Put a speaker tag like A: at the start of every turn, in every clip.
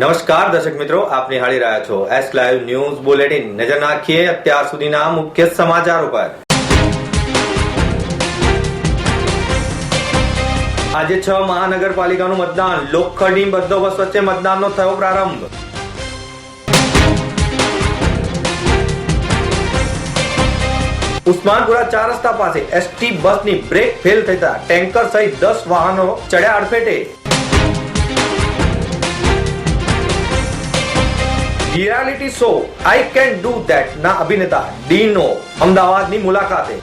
A: નમસ્કાર દર્શક મિત્રો, આપ નિહાળી રહ્યા છો એસ લાઈવ ન્યૂઝ બુલેટિન નજર નાખીએ અત્યાર સુધીના મુખ્ય સમાચારો પર. આજે છ મહાનગરપાલિકાનું મતદાન. લોખંડી બંદોબસ્ત વચ્ચે મતદાનનો થયો પ્રારંભ. ઉસ્માનપુરા ચાર રસ્તા પાસે એસટી બસની બ્રેક ફેલ થતા ટેન્કર સહિત દસ વાહનો ચડ્યા અડફેટે. Reality show I can do that ના અભિનેતા ડીનો અમદાવાદની મુલાકાતે.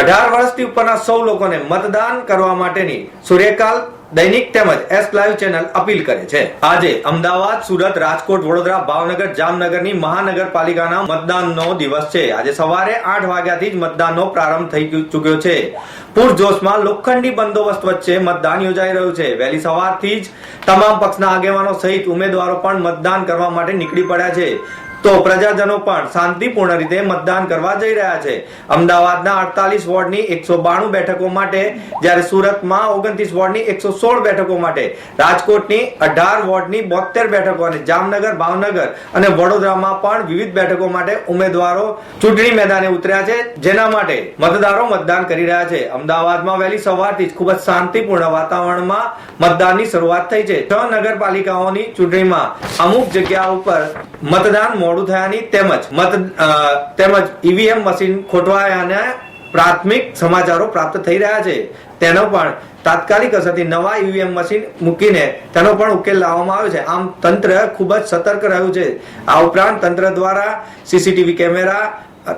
A: અઢાર વર્ષથી ઉપરના સૌ લોકોને મતદાન કરવા માટેની સૂર્યકાલ દૈનિક તેમજ એસ લાઈવ ચેનલ અપીલ કરે છે. આજે અમદાવાદ, સુરત, રાજકોટ, વડોદરા, ભાવનગર, જામનગરની મહાનગરપાલિકાના મતદાનનો દિવસ છે. આજે સવારે આઠ વાગ્યાથી જ મતદાનનો પ્રારંભ થઈ ચુક્યો છે. પૂરજોશમાં લોખંડી બંદોબસ્ત વચ્ચે મતદાન યોજાઈ રહ્યું છે. વહેલી સવારથી જ તમામ પક્ષના આગેવાનો સહિત ઉમેદવારો પણ મતદાન કરવા માટે નીકળી પડ્યા છે. તો પ્રજાજનો પણ શાંતિપૂર્ણ રીતે મતદાન કરવા જઈ રહ્યા છે. અમદાવાદના અડતાલીસ વોર્ડની એકસો બાણું બેઠકો માટે, જ્યારે સુરતમાં ઓગણત્રીસ વોર્ડની એકસો સોળ બેઠકો માટે, રાજકોટની અઢાર વોર્ડની બોતેર બેઠકો અને જામનગર, ભાવનગર અને વડોદરામાં પણ વિવિધ બેઠકો માટે ઉમેદવારો ચૂંટણી મેદાને ઉતર્યા છે, જેના માટે મતદારો મતદાન કરી રહ્યા છે. અમદાવાદમાં વહેલી સવારથી જ ખૂબ જ શાંતિપૂર્ણ વાતાવરણમાં મતદાનની શરૂઆત થઈ છે. છ નગરપાલિકાઓની ચૂંટણીમાં અમુક જગ્યા ઉપર મતદાન મોડું થયાની તેમજ મત તેમજ ઈવીએમ મશીન ખોટવાયાના પ્રાથમિક સમાચારો પ્રાપ્ત થઈ રહ્યા છે. તેનો પણ તાત્કાલિક અસરથી નવા ઈવીએમ મશીન મૂકીને તેનો પણ ઉકેલ લાવવામાં આવ્યો છે. આમ તંત્ર ખૂબ જ સતર્ક રહ્યું છે. આ ઉપરાંત તંત્ર દ્વારા સીસીટીવી કેમેરા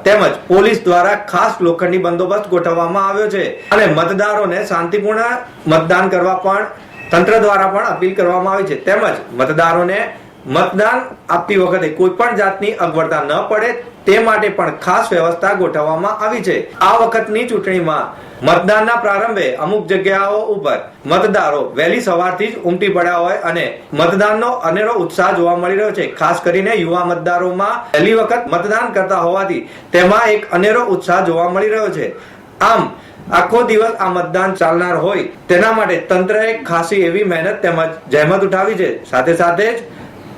A: તેમજ પોલીસ દ્વારા ખાસ લોખંડી બંદોબસ્ત ગોઠવવામાં આવ્યો છે. અને મતદારોને શાંતિપૂર્ણ મતદાન કરવા પણ તંત્ર દ્વારા પણ અપીલ કરવામાં આવી છે. તેમજ મતદારોને મતદાન આપતી વખતે કોઈ પણ જાતની અગવડતા ન પડે, તે માટે પણ ખાસ વ્યવસ્થા ગોઠવવામાં આવી છે. આ વખતની ચૂંટણીમાં મતદાનના પ્રારંભે અમુક જગ્યાઓ ઉપર મતદારો વહેલી સવારથી જ ઉમટી પડ્યા હોય અને મતદાનનો અનેરો ઉત્સાહ જોવા મળી રહ્યો છે. ખાસ કરીને યુવા મતદારોમાં પહેલી વખત મતદાન કરતા હોવાથી તેમાં એક અનેરો ઉત્સાહ જોવા મળી રહ્યો છે. આમ, આખો દિવસ આ મતદાન ચાલનાર હોય, તેના માટે તંત્રએ ખાસી એવી મહેનત તેમજ જહેમત ઉઠાવી છે. સાથે સાથે જ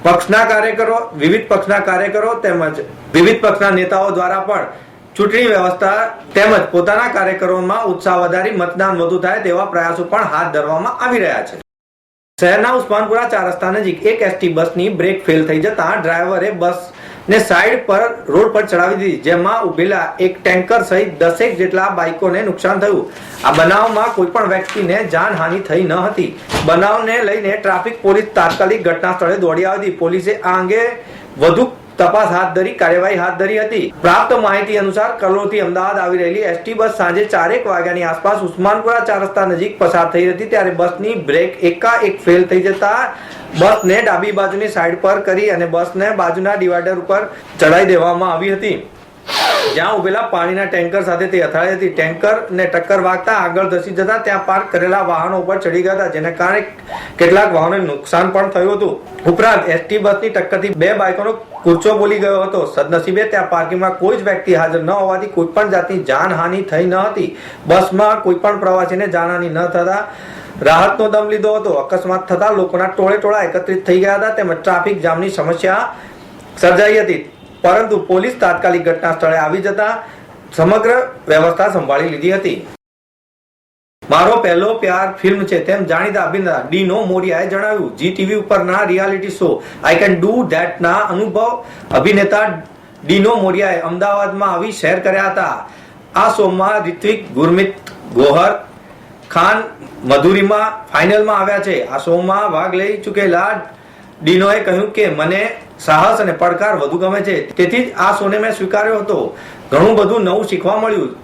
A: પક્ષના કાર્યકરો, વિવિધ પક્ષના કાર્યકરો તેમજ વિવિધ પક્ષના નેતાઓ દ્વારા પણ ચૂંટણી વ્યવસ્થા તેમજ પોતાના કાર્યકરોમાં ઉત્સાહ વધારી મતદાન વધુ થાય તેવા પ્રયાસો પણ હાથ ધરવામાં આવી રહ્યા છે. શહેરના ઉસ્માનપુરા ચાર રસ્તા નજીક એક એસટી બસની બ્રેક ફેલ થઈ જતા ડ્રાઈવરે બસ ને સાઈડ પર રોડ પર ચડાવી દીધી, જેમાં ઉભેલા એક ટેન્કર સહિત દસેક જેટલા બાઇકોને નુકસાન થયું. આ બનાવમાં કોઈ પણ વ્યક્તિને જાનહાનિ થઈ ન હતી. બનાવને લઈને ટ્રાફિક પોલીસ તાત્કાલિક ઘટના સ્થળે દોડી આવી પોલીસે આ અંગે વધુ તપાસ હાથ ધરી, કાર્યવાહી હાથ ધરી હતી. પ્રાપ્ત માહિતી અનુસાર કલોથી અમદાવાદ આવી રહેલી એસટી બસ સાંજે ચારેક વાગ્યાની આસપાસ ઉસ્માનપુરા ચાર રસ્તા નજીક પસાર થઈ હતી ત્યારે બસની બ્રેક એકાએક ફેલ થઈ જતા બસને ડાબી બાજુની સાઈડ પર કરી અને બસને બાજુના ડિવાઈડર ઉપર ચડાઈ દેવામાં આવી હતી. જ્યાં ઉભેલા પાણીના ટેન્કર સાથે તે અથડાઈ હતી. ટેન્કર ને ટક્કર વાગતા આગળ ધસી જતા ત્યાં પાર્ક કરેલા વાહનો ઉપર ચડી ગયા હતા, જેને કારણે કેટલાક વાહનોને નુકસાન પણ થયું હતું. ઉપરાંત એસટી બસની ટક્કરથી બે બાઇકોનો કૂચો બોલી ગયો હતો. સદનસીબે ત્યાં પાર્કિંગમાં કોઈ જ વ્યક્તિ હાજર ન હોવાથી કોઈ પણ જાતની જાનહાનિ થઈ ન હતી. બસમાં કોઈ પણ પ્રવાસીને જાનહાનિ ન થતા રાહતનો દમ લીધો હતો. અકસ્માત થતા લોકોના ટોળે ટોળા એકત્રિત થઈ ગયા હતા. તેમજ ટ્રાફિક જામની સમસ્યા સર્જાઈ હતી. પરંતુ પોલીસ તાત્કાલિક ઘટના સ્થળે આવી જતા સમગ્ર વ્યવસ્થા સંભાળી લીધી હતી. મારો પહેલો પ્યાર ફિલ્મ છે તેમ જાણીતા અભિનેતા ડીનો મોરિયાએ જણાવ્યું. જી ટીવી ઉપરના reality show I can do that ના અનુભવ અભિનેતા ડીનો મોરિયાએ અમદાવાદમાં આવી શેર કર્યા હતા. આ શોમાં રિત્વિક, ગુરમિત, ગોહર, ખાન, મધુરીમાં ફાઇનલમાં આવ્યા છે. આ શોમાં ભાગ લઈ ચૂકેલા ડીનોએ કહ્યું કે મને સાહસ અને પડકાર વધુ ગમે છે. તેથી જ આ શોને મેં સ્વીકાર્યો હતો. ઘણું બધું નવું શીખવા મળ્યું.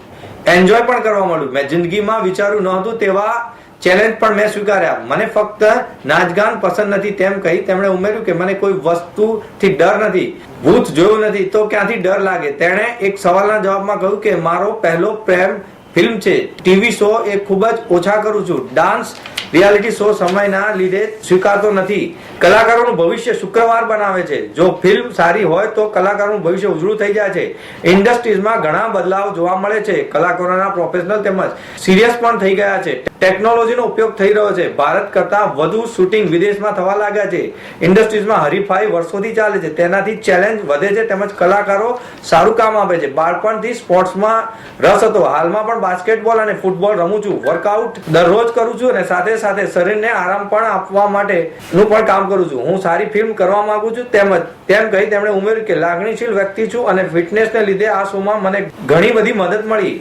A: એન્જોય પણ કરવા મળ્યું. મેં જિંદગીમાં વિચાર્યું નહોતું તેવા ચેલેન્જ પણ મેં સ્વીકાર્યા. મને ફક્ત નાચગાન પસંદ નથી તેમ કહી તેમણે ઉમેર્યું કે મને કોઈ વસ્તુથી ડર નથી. ભૂત જોયું નથી તો ક્યાંથી ડર લાગે? તેણે એક સવાલના જવાબમાં કહ્યું કે મારો પહેલો પ્રેમ ફિલ્મ છે. ટીવી શો એ ખૂબ જ ઓછા કરું છું. ડાન્સ રિયાલિટી શો સમયના લીધે સ્વીકારતો નથી. કલાકારોનું ભવિષ્ય શુક્રવાર બનાવે છે. જો ફિલ્મ સારી હોય તો કલાકારોનું ભવિષ્ય ઉજળું થઈ જાય છે. ઇન્ડસ્ટ્રીઝમાં ઘણા બદલાવ જોવા મળે છે. કલાકારોના પ્રોફેશનલ તેમજ સિરિયસ પણ થઈ ગયા છે. ટેકનોલોજીનો ઉપયોગ થઈ રહ્યો છે. ભારત કરતાં વધુ શૂટિંગ વિદેશમાં થવા લાગ્યા છે. ઇન્ડસ્ટ્રીઝમાં હરીફાઈ વર્ષોથી ચાલે છે. તેનાથી ચેલેન્જ વધે છે તેમજ કલાકારો સારું કામ આપે છે. બાળપણથી સ્પોર્ટ્સમાં રસ હતો. હાલમાં પણ બાસ્કેટબોલ અને ફૂટબોલ રમું છું. વર્કઆઉટ દરરોજ કરું છું અને સાથે સાથે શરીરને આરામ પણ આપવા માટે નું પણ કામ કરું છું. હું સારી ફિલ્મ કરવા માંગુ છું તેમજ તેમ કહી તેમણે ઉમેર્યું કે લાગણીશીલ વ્યક્તિ છું અને ફિટનેસને લીધે આ શોમાં મને ઘણી બધી મદદ મળી.